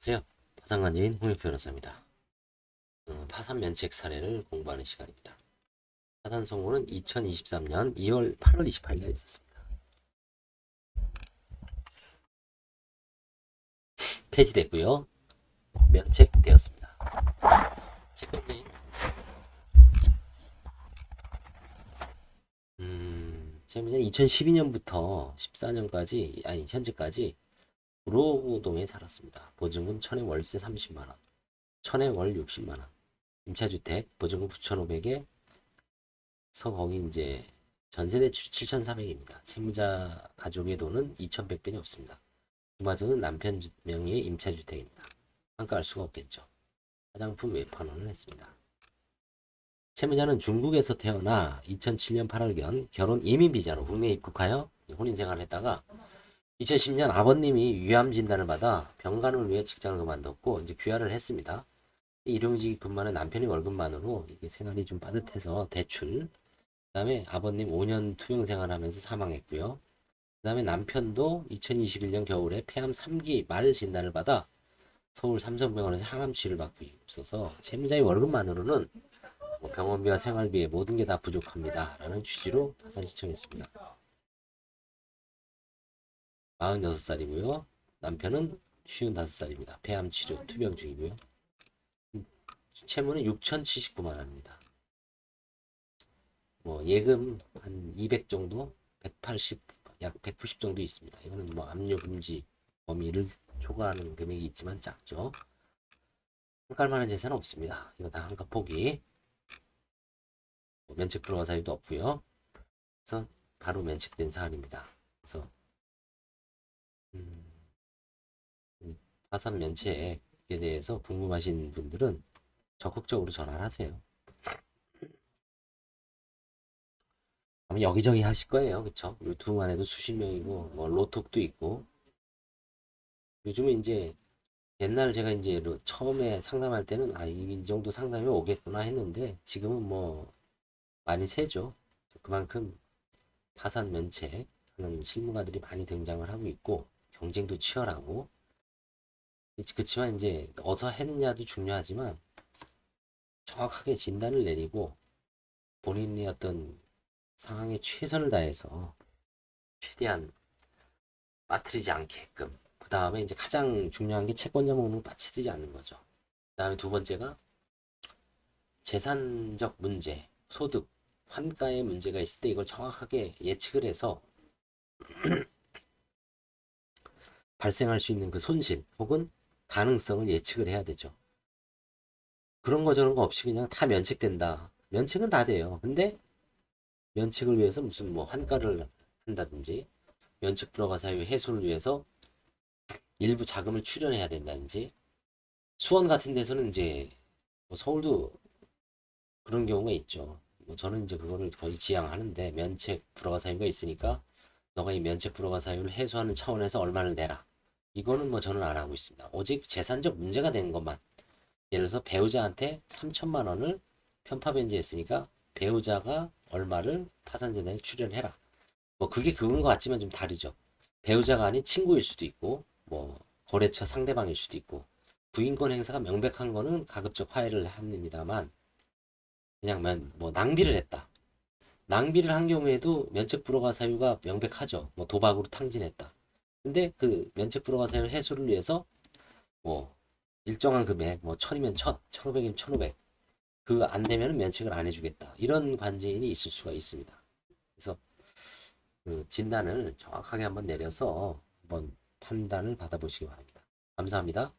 안녕하세요. 파산관제인 홍익 변호사입니다. 어, 파산 면책 사례를 공부하는 시간입니다. 파산 선고는 2023년 2월 8월 28일에 있었습니다. 폐지됐고요. 면책되었습니다. 채권자인 음, 채무자는 2012년부터 14년까지 아니 현재까지 구로구동에 살았습니다. 보증금 천에 월세 30만 원, 천에 월 60만 원. 임차주택 보증금 9,500에 서 거기 이제 전세 대출 7,400입니다. 채무자 가족의 돈은 2,100배이 없습니다. 그마저는 남편 주- 명의의 임차주택입니다. 평가할 수가 없겠죠. 화장품 외판원을 했습니다. 채무자는 중국에서 태어나 2007년 8월경 결혼 이민 비자로 국내에 입국하여 혼인 생활을 했다가 2010년 아버님이 위암 진단을 받아 병간호를 위해 직장을 그만뒀고 이제 귀화를 했습니다. 일용직 근무하는 남편의 월급만으로 이게 생활이 좀 빠듯해서 대출. 그다음에 아버님 5년 투병 생활하면서 사망했고요. 그다음에 남편도 2021년 겨울에 폐암 3기 말 진단을 받아 서울 삼성병원에서 항암 치료를 받고 있어서 채무자의 월급만으로는 뭐 병원비와 생활비에 모든 게 다 부족합니다라는 취지로 파산 신청했습니다. 46살이고요. 남편은 55살입니다. 폐암 치료 투병 중이고요. 채무는 6,079만 원입니다. 뭐 예금 한 200 정도, 180, 약 190 정도 있습니다. 이거는 뭐 압류 금지 범위를 초과하는 금액이 있지만 작죠. 한갈 만한 재산은 없습니다. 이거 다 한가 포기. 뭐 면책 불허가 사유도 없고요. 그래서 바로 면책된 사안입니다. 그래서 음, 음, 파산 면책에 대해서 궁금하신 분들은 적극적으로 전화를 하세요. 아마 여기저기 하실 거예요. 그쵸? 유튜브만 해도 수십 명이고, 뭐, 로톡도 있고. 요즘은 이제, 옛날 제가 이제 로- 처음에 상담할 때는, 아, 이 정도 상담이 오겠구나 했는데, 지금은 뭐, 많이 세죠. 그만큼 파산 면책 하는 실무가들이 많이 등장을 하고 있고, 경쟁도 치열하고, 그렇지만 이제, 어서 했느냐도 중요하지만, 정확하게 진단을 내리고 본인의 어떤 상황에 최선을 다해서 최대한 빠뜨리지 않게끔 그 다음에 이제 가장 중요한 게 채권자 목록을 빠뜨리지 않는 거죠. 그 다음에 두 번째가 재산적 문제, 소득, 환가의 문제가 있을 때 이걸 정확하게 예측을 해서 발생할 수 있는 그 손실 혹은 가능성을 예측을 해야 되죠. 그런 거 저런 거 없이 그냥 다 면책된다. 면책은 다 돼요. 근데 면책을 위해서 무슨 뭐 환가를 한다든지 면책 불허가 사유 해소를 위해서 일부 자금을 출연해야 된다든지 수원 같은 데서는 이제 뭐 서울도 그런 경우가 있죠. 뭐 저는 이제 그거를 거의 지향하는데 면책 불허가 사유가 있으니까 너가 이 면책 불허가 사유를 해소하는 차원에서 얼마를 내라. 이거는 뭐 저는 안 하고 있습니다. 오직 재산적 문제가 되는 것만 예를 들어서 배우자한테 3천만 원을 편파 변제했으니까 배우자가 얼마를 파산전에 출연해라. 뭐 그게 그건 것 같지만 좀 다르죠. 배우자가 아닌 친구일 수도 있고 뭐 거래처 상대방일 수도 있고 부인권 행사가 명백한 거는 가급적 화해를 합니다만 그냥 만- 뭐 낭비를 했다. 낭비를 한 경우에도 면책 불허가 사유가 명백하죠. 뭐 도박으로 탕진했다. 근데 그 면책 불허가 사유 해소를 위해서 뭐 일정한 금액, 뭐 천이면 천, 천오백이면 천오백. 그 안 되면 면책을 안 해주겠다. 이런 관제인이 있을 수가 있습니다. 그래서 그 진단을 정확하게 한번 내려서 한번 판단을 받아보시기 바랍니다. 감사합니다.